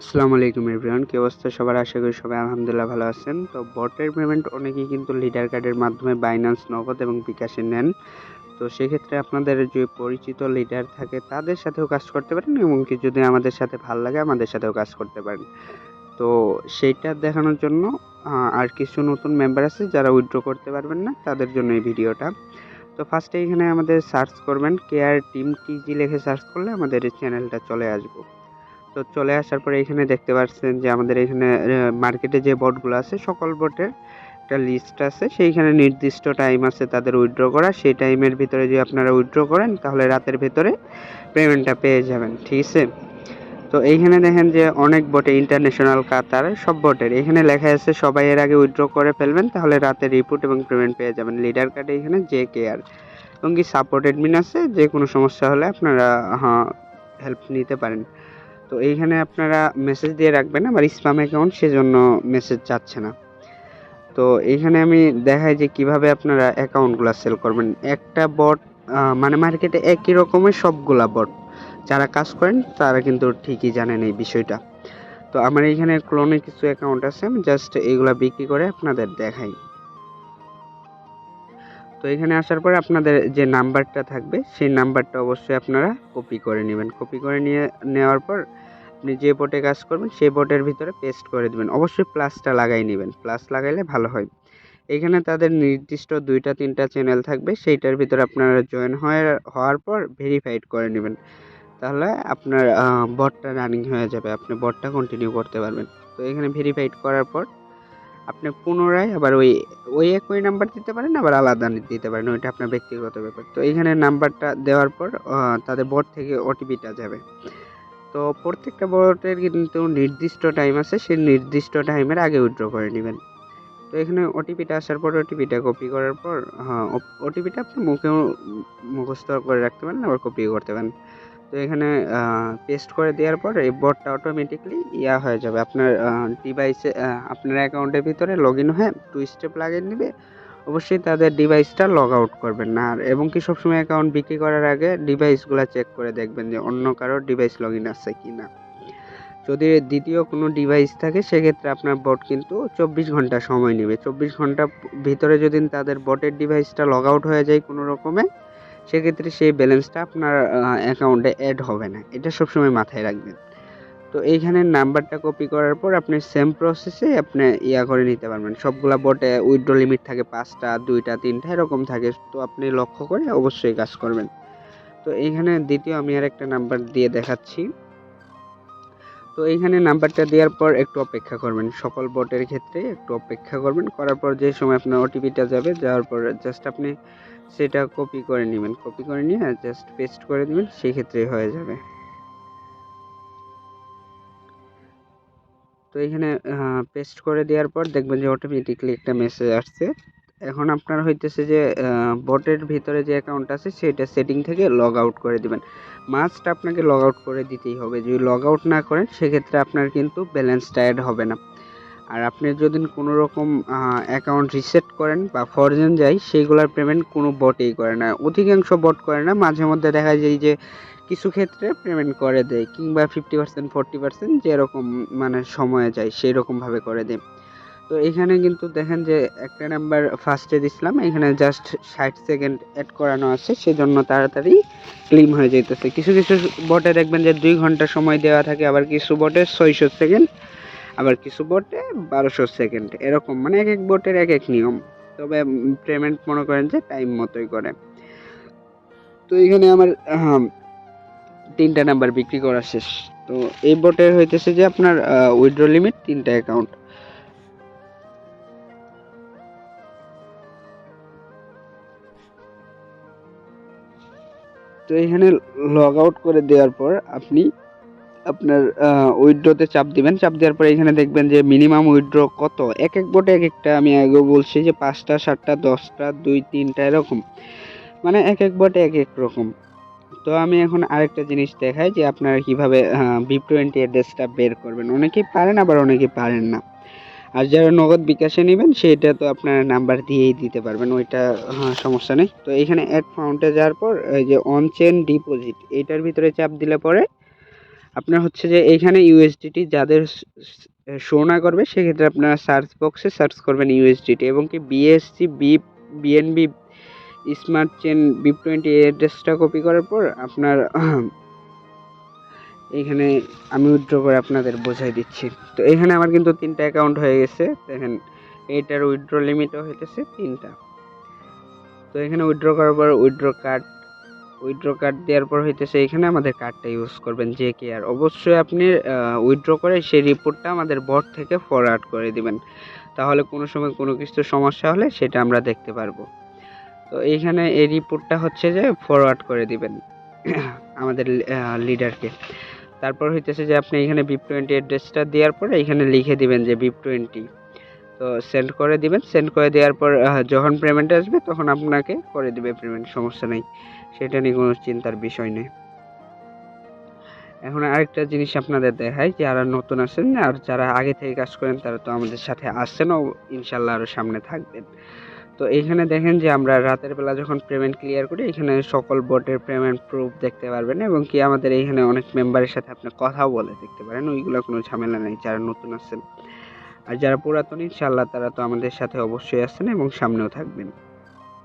আসসালামু আলাইকুম এভরিওয়ান, কি অবস্থা সবার? আশা করি সবাই আলহামদুলিল্লাহ ভালো আছেন। তো বটের পেমেন্ট অনেকেই কিন্তু লিডার কার্ডের মাধ্যমে বাইন্যান্স নগদ এবং বিকাশে নেন। তো সেক্ষেত্রে আপনাদের যে পরিচিত লিডার থাকে, তাদের সাথেও কাজ করতে পারেন এবং কি যদি আমাদের সাথে ভালো লাগে, আমাদের সাথেও কাজ করতে পারেন। তো সেইটা দেখানোর জন্য আর কিছু নতুন মেম্বার আছে যারা উইথড্র করতে পারবেন না, তাদের জন্য এই ভিডিওটা। তো ফার্স্টে এখানে আমাদের সার্চ করবেন কেয়ার টিম টিজি লিখে সার্চ করলে আমাদের এই চ্যানেলটা চলে আসব। তো চলে আসার পরে এখানে দেখতে পাচ্ছেন যে আমাদের এখানে মার্কেটে যে বটগুলো আছে, সকল বটের একটা লিস্ট আছে। সেইখানে নির্দিষ্ট টাইম আছে তাদের উইথড্র করা। সেই টাইমের ভিতরে যদি আপনারা উইথড্র করেন, তাহলে রাতের ভেতরে পেমেন্টটা পেয়ে যাবেন, ঠিক আছে? তো এইখানে দেখেন যে অনেক বটে ইন্টারন্যাশনাল কাতার, সব বটের এখানে লেখা আছে, সবাই এর আগে উইথড্র করে ফেলবেন, তাহলে রাতে রিপোর্ট এবং পেমেন্ট পেয়ে যাবেন। লিডার কার্ডে এখানে যে কেয়ার এবং কি সাপোর্ট অ্যাডমিন আছে, যে কোনো সমস্যা হলে আপনারা হ্যাঁ হেল্প নিতে পারেন। তো এইখানে আপনারা মেসেজ দিয়ে রাখবেন, আমার স্প্যাম অ্যাকাউন্ট সেজন্য মেসেজ যাচ্ছে না। তো এইখানে আমি দেখাই যে কীভাবে আপনারা অ্যাকাউন্টগুলো সেল করবেন। একটা বট মানে মার্কেটে একই রকমের সবগুলা বট যারা কাজ করেন তারা কিন্তু ঠিকই জানেন এই বিষয়টা। তো আমার এইখানে ক্লোনে কিছু অ্যাকাউন্ট আছে, আমি জাস্ট এইগুলা বিক্রি করে আপনাদের দেখাই। তো এখানে আসার পরে আপনাদের যে নাম্বারটা থাকবে, সেই নাম্বারটা অবশ্যই আপনারা কপি করে নেবেন। কপি করে নিয়ে, নেওয়ার পর আপনি যে বোটে কাজ করবেন, সেই বোটের ভিতরে পেস্ট করে দেবেন। অবশ্যই প্লাসটা লাগাই নেবেন। প্লাস লাগাইলে ভালো হয়। এখানে তাদের নির্দিষ্ট দুইটা, তিনটা চ্যানেল থাকবে। সেইটার ভিতরে আপনারা জয়েন হয়ে, হওয়ার পর ভেরিফাইড করে নেবেন। তাহলে আপনার বটটা রানিং হয়ে যাবে। আপনি বটটা কন্টিনিউ করতে পারবেন। তো এখানে ভেরিফাইড করার পর আপনি পুনরায় আবার ওই ওই একই নাম্বার দিতে পারেন, আবার আলাদা দিতে পারেন, ওইটা আপনার ব্যক্তিগত ব্যাপার। তো এইখানে নাম্বারটা দেওয়ার পর তাদের বোর্ড থেকে ওটিপিটা যাবে। তো প্রত্যেকটা বোর্ডের কিন্তু নির্দিষ্ট টাইম আছে, সেই নির্দিষ্ট টাইমের আগে উইথড্র করে নেবেন। তো এখানে ওটিপিটা আসার পর ওটিপিটা কপি করার পর হ্যাঁ ওটিপিটা আপনি মুখেও মুখস্থ করে রাখতে পারেন, আবার কপিও করতে পারেন। তো এখানে পেস্ট করে দেওয়ার পর এই বটটা অটোমেটিকলি ইয়া হয়ে যাবে। আপনার ডিভাইসে আপনার অ্যাকাউন্টের ভিতরে লগ ইন হয়ে টু স্টেপ লাগিয়ে নেবে। অবশ্যই তাদের ডিভাইসটা লগ আউট করবেন না। আর এবং কি সবসময় অ্যাকাউন্ট বিক্রি করার আগে ডিভাইসগুলো চেক করে দেখবেন যে অন্য কারোর ডিভাইস লগ ইন আছে কি না যদি দ্বিতীয় কোনো ডিভাইস থাকে, সেক্ষেত্রে আপনার বট কিন্তু চব্বিশ ঘণ্টা সময় নেবে। চব্বিশ ঘণ্টা ভিতরে যদি তাদের বটের ডিভাইসটা লগ আউট হয়ে যায় কোনো রকমে সেক্ষেত্রে সেই ব্যালেন্সটা আপনার অ্যাকাউন্টে অ্যাড হবে না। এটা সবসময় মাথায় রাখবেন। তো এইখানে নাম্বারটা কপি করার পর আপনি সেম প্রসেসে আপনি ইয়া করে নিতে পারবেন। সবগুলা বটে উইথড্র লিমিট থাকে পাঁচটা, দুইটা, তিনটা, এরকম থাকে। তো আপনি লক্ষ্য করে অবশ্যই কাজ করবেন। তো এইখানে দ্বিতীয় আমি আর একটা নাম্বার দিয়ে দেখাচ্ছি। তো এইখানে নাম্বারটা দেওয়ার পর একটু অপেক্ষা করবেন। সকল বটের ক্ষেত্রে একটু অপেক্ষা করবেন। করার পর যে সময় আপনার ওটিপিটা যাবে, যাওয়ার পর জাস্ট আপনি সেটা কপি করে নেবেন। কপি করে নিয়ে জাস্ট পেস্ট করে দিবেন সেই ক্ষেত্রেই হয়ে যাবে। তো এখানে পেস্ট করে দেওয়ার পর দেখবেন যে অটোমেটিকলি একটা মেসেজ আসছে। এখন আপনার হইতেছে যে বটের ভিতরে যে অ্যাকাউন্ট আছে সেটা সেটিং থেকে লগ আউট করে দিবেন। মাস্ট আপনাকে লগ আউট করে দিতেই হবে। যদি লগ আউট না করেন, সেক্ষেত্রে আপনার কিন্তু ব্যালেন্সটা অ্যাড হবে না। আর আপনি যদি কোনো রকম অ্যাকাউন্ট রিসেট করেন বা ফরজেন যায়, সেইগুলোর পেমেন্ট কোনো বটেই করে না। অধিকাংশ বট করে না, মাঝে মধ্যে দেখা যায় যে কিছু ক্ষেত্রে পেমেন্ট করে দেয়, কিংবা ফিফটি পার্সেন্ট ফোরটি পার্সেন্ট যেরকম মানে সময়ে যায় সেই রকমভাবে করে দেয়। তো এখানে কিন্তু দেখেন যে একটা নাম্বার ফার্স্টে দিছিলাম, এখানে জাস্ট ষাট সেকেন্ড অ্যাড করানো আছে, সেজন্য তাড়াতাড়ি ক্লিম হয়ে যেতেছে কিছু কিছু বটে দেখবেন যে দুই ঘণ্টা সময় দেওয়া থাকে, আবার কিছু বটে ছয়শো সেকেন্ড আবার কিছু বটে বারোশো সেকেন্ড এরকম মানে এক এক বটের এক এক নিয়ম। তবে পেমেন্ট মনে করেন যে টাইম মতোই করে। তো এখানে আমার তিনটা নাম্বার বিক্রি করা শেষ। তো এই বটের হইতেছে যে আপনার উইথড্র লিমিট তিনটা অ্যাকাউন্ট তো এখানে লগ আউট করে দেওয়ার পর আপনি আপনার উইথড্রতে চাপ দিবেন। চাপ দেওয়ার পরে এখানে দেখবেন যে মিনিমাম উইথড্র কত? এক এক বোটে এক একটা। আমি আগেও বলছি যে পাঁচটা সাতটা দশটা দুই তিনটা এরকম। মানে এক এক বোটে এক এক রকম। তো আমি এখন আরেকটা জিনিস দেখাই যে আপনারা কীভাবে বি টোয়েন্টি অ্যাড্রেসটা বের করবেন। অনেকেই পারেন আবার অনেকেই পারেন না। আর যারা নগদ বিকাশে নেবেন সেটা তো আপনার নাম্বার দিয়েই দিতে পারবেন। ওইটা হ্যাঁ, সমস্যা নেই। তো এখানে অ্যাড ফাউন্টে যাওয়ার পর যে অন চেন ডিপোজিট এইটার ভিতরে চাপ দিলে পরে আপনার হচ্ছে যে এইখানে ইউএসডিটি যাদের শো না করবে, সেক্ষেত্রে আপনারা সার্চ বক্সে সার্চ করবেন ইউএসডিটি এবং কি BSC B BNB smart chain BEP twenty অ্যাড্রেসটা কপি করার পর আপনার এইখানে আমি উইথড্র করে আপনাদের বোঝাই দিচ্ছি। তো এখানে আমার কিন্তু তিনটা অ্যাকাউন্ট হয়ে গেছে। দেখেন, এইটার উইথড্র লিমিটও হইতেছে তিনটা। তো এখানে উইথড্র করার পর উইথড্র কার্ড উইথড্র কার্ড দেওয়ার পর হইতেছে এখানে আমাদের কার্ডটা ইউজ করবেন যে কে আর। অবশ্যই আপনি উইথড্র করে সেই রিপোর্টটা আমাদের বট থেকে ফরওয়ার্ড করে দিবেন। তাহলে কোনো সময় কোনো কিছু সমস্যা হলে সেটা আমরা দেখতে পারব। তো এইখানে এই রিপোর্টটা হচ্ছে যে ফরওয়ার্ড করে দিবেন আমাদের লিডারকে তারপর হইতেছে যে আপনি এখানে বিপ টোয়েন্টি অ্যাড্রেসটা দেওয়ার পরে এখানে লিখে দিবেন যে বিপ টোয়েন্টি তো সেন্ড করে দিবেন। সেন্ড করে দেওয়ার পর যখন পেমেন্ট আসবে তখন আপনাকে করে দিবে পেমেন্ট সমস্যা নেই। সেটা নিয়ে কোনো চিন্তার বিষয় নেই। এখন আরেকটা জিনিস আপনাদের দেখাই, যারা নতুন আছেন আর যারা আগে থেকে কাজ করেন, তারা তো আমাদের সাথে আসছেন ও ইনশাল্লাহ আরও সামনে থাকবেন। তো এইখানে দেখেন যে আমরা রাতের বেলা যখন পেমেন্ট ক্লিয়ার করি, এখানে সকল বোটের পেমেন্ট প্রুফ দেখতে পারবেন এবং কি আমাদের এইখানে অনেক মেম্বারের সাথে আপনি কথাও বলে দেখতে পারেন, ওইগুলো কোনো ঝামেলা নেই, যারা নতুন আছেন। আর যারা পুরাতন, ইনশাল্লাহ তারা তো আমাদের সাথে অবশ্যই আসছেন এবং সামনেও থাকবেন।